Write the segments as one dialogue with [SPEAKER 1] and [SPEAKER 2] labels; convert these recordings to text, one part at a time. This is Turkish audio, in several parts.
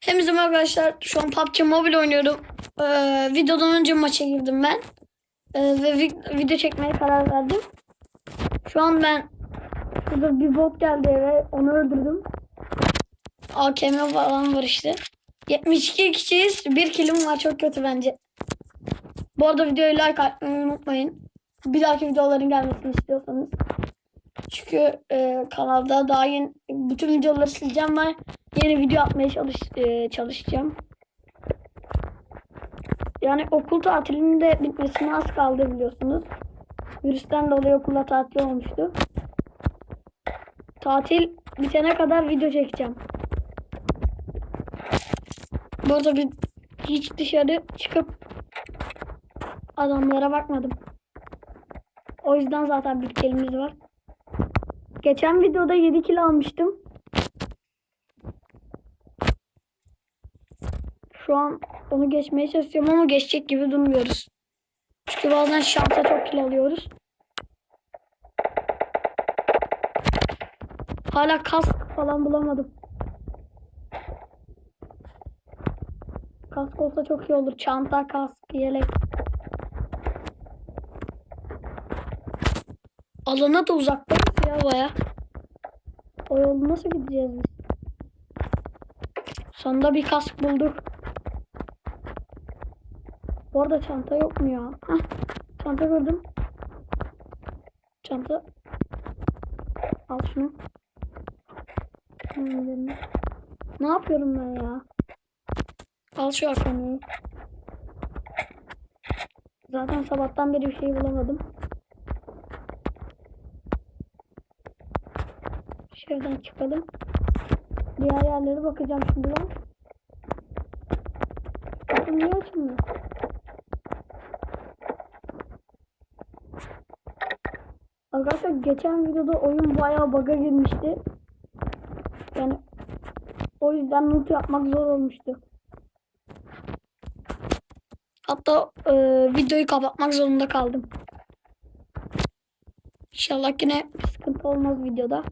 [SPEAKER 1] Hepinize arkadaşlar. Şu an PUBG Mobile oynuyorum. Ee, videodan önce maça girdim ben. Ee, ve vi- video çekmeye karar verdim. Şu an ben şurada bir bot geldi eve. Onu öldürdüm. AKM falan var işte. 72 kişiyiz. Bir kilim var. Çok kötü bence. Bu arada videoyu like atmayı unutmayın. Bir dahaki videoların gelmesini istiyorsanız. Çünkü e, kanalda daha yeni bütün videoları sileceğim ve yeni video atmaya çalış, e, çalışacağım. Yani okul tatilinin de bitmesine az kaldı biliyorsunuz. Virüsten dolayı okulda tatil olmuştu. Tatil bitene kadar video çekeceğim. Bu arada bir hiç dışarı çıkıp adamlara bakmadım. O yüzden zaten bir kelimiz var. Geçen videoda 7 kilo almıştım. Şu an onu geçmeye çalışıyorum ama geçecek gibi durmuyoruz. Çünkü bazen şansa çok kilo alıyoruz. Hala kask falan bulamadım. Kask olsa çok iyi olur. Çanta, kask, yelek. Alana da uzaktayız ya baya. O yolu nasıl gideceğiz biz? Sonunda bir kask bulduk. Bu arada çanta yok mu ya? Hah, çanta gördüm. Çanta. Al şunu. Ne yapıyorum ben ya? Al şu akımı. Zaten sabahtan beri bir şey bulamadım. Şuradan çıkalım. Diğer yerlere bakacağım şimdi ben. Bakın niye açılmıyor? Arkadaşlar geçen videoda oyun bayağı bug'a girmişti. Yani o yüzden loot yapmak zor olmuştu. Hatta e, videoyu kapatmak zorunda kaldım. İnşallah yine sıkıntı olmaz videoda.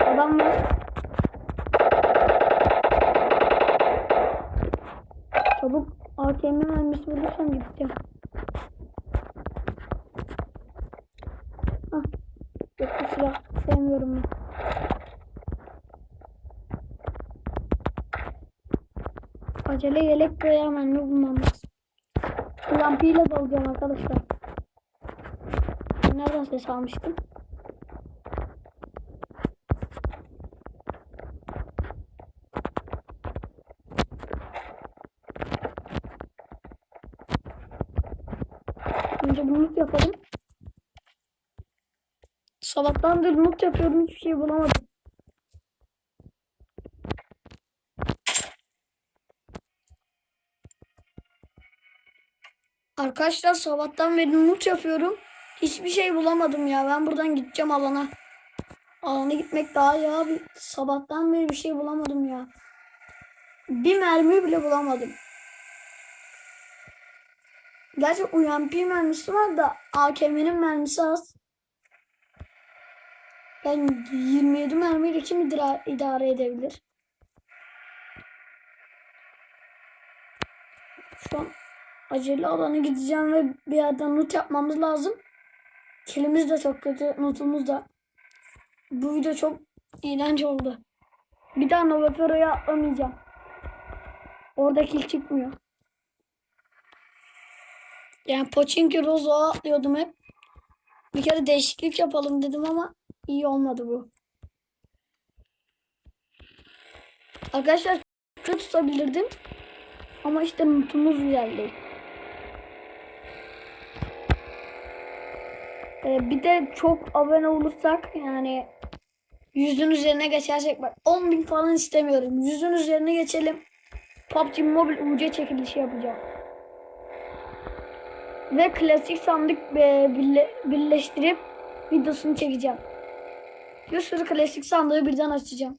[SPEAKER 1] Adam var. Çabuk ATM mermisi bulursam gideceğim. Ah. Yok bu ben. Acele yelek veya mermi bulmam lazım. Lampiyle dalacağım arkadaşlar. Nereden ses almıştım? Önce bunu yapalım. Sabahtan beri loot yapıyorum hiçbir şey bulamadım. Arkadaşlar sabahtan beri loot yapıyorum. Hiçbir şey bulamadım ya. Ben buradan gideceğim alana. Alana gitmek daha iyi abi. Sabahtan beri bir şey bulamadım ya. Bir mermi bile bulamadım. Gerçi UMP mermisi var da AKM'nin mermisi az. Ben 27 mermiyle kim idare, edebilir? Şu an acele alana gideceğim ve bir yerden loot yapmamız lazım. Kilimiz de çok kötü, lootumuz da. Bu video çok iğrenç oldu. Bir daha Novapero'ya atlamayacağım. Orada kill çıkmıyor. Yani Pochinki Rozo'ya atlıyordum hep. Bir kere değişiklik yapalım dedim ama iyi olmadı bu. Arkadaşlar kötü tutabilirdim. Ama işte mutumuz geldi. Ee, bir de çok abone olursak yani yüzün üzerine geçersek bak 10 bin falan istemiyorum. Yüzün üzerine geçelim. PUBG Mobile UC çekilişi yapacağım. Ve klasik sandık e, birle, birleştirip videosunu çekeceğim. Bir sürü klasik sandığı birden açacağım.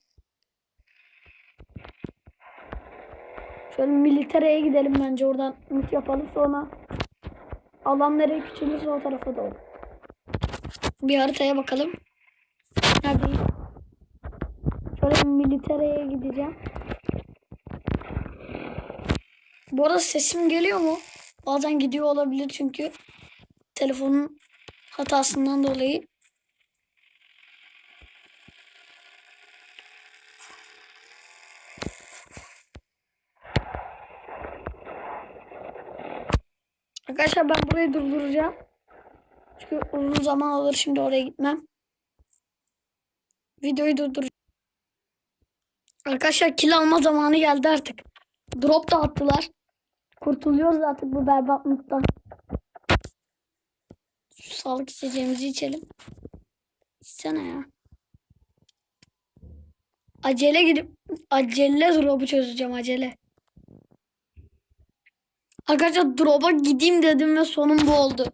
[SPEAKER 1] Şöyle militereye gidelim bence oradan loot yapalım sonra alan nereye küçülürse o tarafa doğru. Bir haritaya bakalım. Neredeyim? Şöyle İngiltere'ye gideceğim. Bu arada sesim geliyor mu? Bazen gidiyor olabilir çünkü telefonun hatasından dolayı. Arkadaşlar ben burayı durduracağım. Çünkü uzun zaman olur şimdi oraya gitmem. Videoyu durduracağım. Arkadaşlar kill alma zamanı geldi artık. Drop da attılar. Kurtuluyoruz artık bu berbatlıktan. Şu sağlık içeceğimizi içelim. İçsene ya. Acele gidip acele drop'u çözeceğim acele. Arkadaşlar drop'a gideyim dedim ve sonum bu oldu.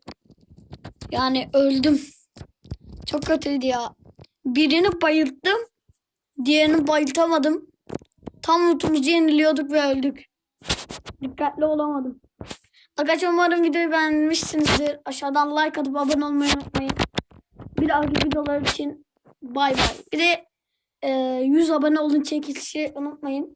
[SPEAKER 1] Yani öldüm. Çok kötüydü ya. Birini bayılttım. Diğerini bayıltamadım. Tam lootumuzu yeniliyorduk ve öldük. Dikkatli olamadım. Arkadaşlar umarım videoyu beğenmişsinizdir. Aşağıdan like atıp abone olmayı unutmayın. Bir dahaki videolar için bay bay. Bir de e, 100 abone olun çekilişi unutmayın.